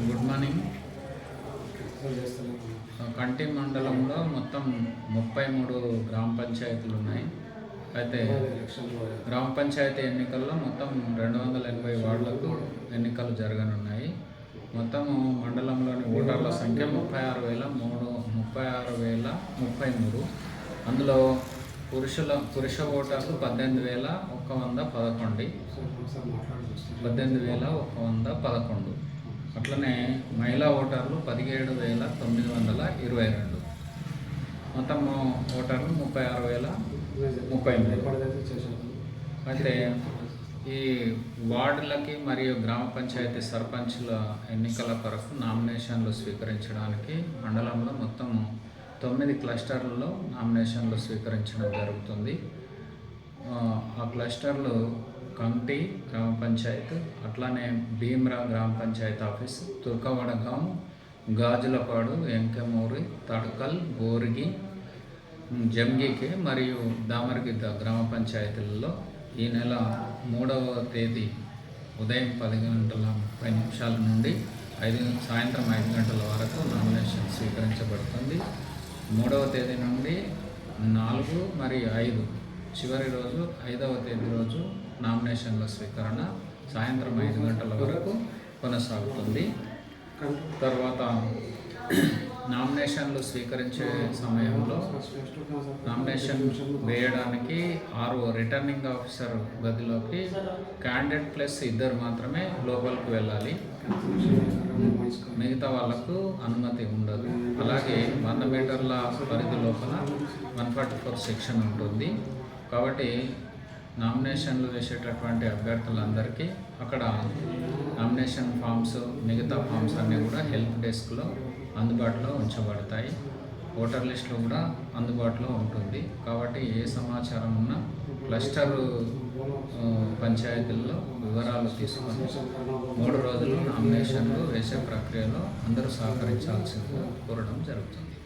Good morning కంటి మండలంలో మొత్తం ముప్పై మూడు గ్రామ పంచాయతీలు ఉన్నాయి అయితే గ్రామ పంచాయతీ ఎన్నికల్లో మొత్తం రెండు వందల ఎనభై వార్డులకు ఎన్నికలు జరగనున్నాయి. మొత్తం మండలంలోని ఓటర్ల సంఖ్య ముప్పై ఆరు వేల మూడు ముప్పై ఆరు వేల ముప్పై మూడు. అందులో పురుషుల పురుష ఓటర్లు పద్దెనిమిది వేల ఒక్క వంద పదకొండు. పద్దెనిమిది వేల ఒక్క వంద పదకొండు. అట్లనే మహిళా ఓటర్లు పదిహేడు వేల తొమ్మిది వందల ఇరవై రెండు. మొత్తం ఓటర్లు ముప్పై ఆరు వేల ముప్పై అయితే ఈ వార్డులకి మరియు గ్రామ పంచాయతీ సర్పంచ్ల ఎన్నికల కొరకు నామినేషన్లు స్వీకరించడానికి మండలంలో మొత్తం తొమ్మిది క్లస్టర్లలో నామినేషన్లు స్వీకరించడం జరుగుతుంది. ఆ, క్లస్టర్లు కంటి గ్రామ పంచాయత్ అట్లానే భీమ్రా గ్రామ పంచాయత్ ఆఫీస్ తుర్కవడగాం గాజులపాడు ఎంకెమూరి తడకల్ బోరిగి జంగికి మరియు దామరగిద్ద గ్రామ పంచాయతీలలో ఈ నెల మూడవ తేదీ ఉదయం పది గంటల ముప్పై నిమిషాల నుండి ఐదు సాయంత్రం ఐదు గంటల వరకు నామినేషన్ స్వీకరించబడుతుంది. మూడవ తేదీ నుండి నాలుగు మరియు ఐదు. చివరి రోజు ఐదవ తేదీ రోజు నామినేషన్ల స్వీకరణ సాయంత్రం ఐదు గంటల వరకు కొనసాగుతుంది. తర్వాత నామినేషన్లు స్వీకరించే సమయంలో నామినేషన్ వేయడానికి ఆరు రిటర్నింగ్ ఆఫీసర్ గదిలోకి క్యాండిడేట్ ప్లస్ ఇద్దరు మాత్రమే లోపలికి వెళ్ళాలి. మిగతా వాళ్ళకు అనుమతి ఉండదు. అలాగే వంద మీటర్ల పరిధి లోపల వన్ ఫార్టీ ఫోర్ సెక్షన్ ఉంటుంది. కాబట్టి నామినేషన్లు వేసేటటువంటి అభ్యర్థులందరికీ అక్కడ నామినేషన్ ఫామ్స్ మిగతా ఫామ్స్ అన్నీ కూడా హెల్ప్ డెస్క్లో అందుబాటులో ఉంచబడతాయి. ఓటర్ లిస్టులో కూడా అందుబాటులో ఉంటుంది. కాబట్టి ఏ సమాచారం ఉన్నా క్లస్టర్ పంచాయతీల్లో వివరాలు తీసుకొని మూడు రోజులు నామినేషన్లు వేసే ప్రక్రియలో అందరూ సహకరించాల్సిందిగా కోరడం జరుగుతుంది.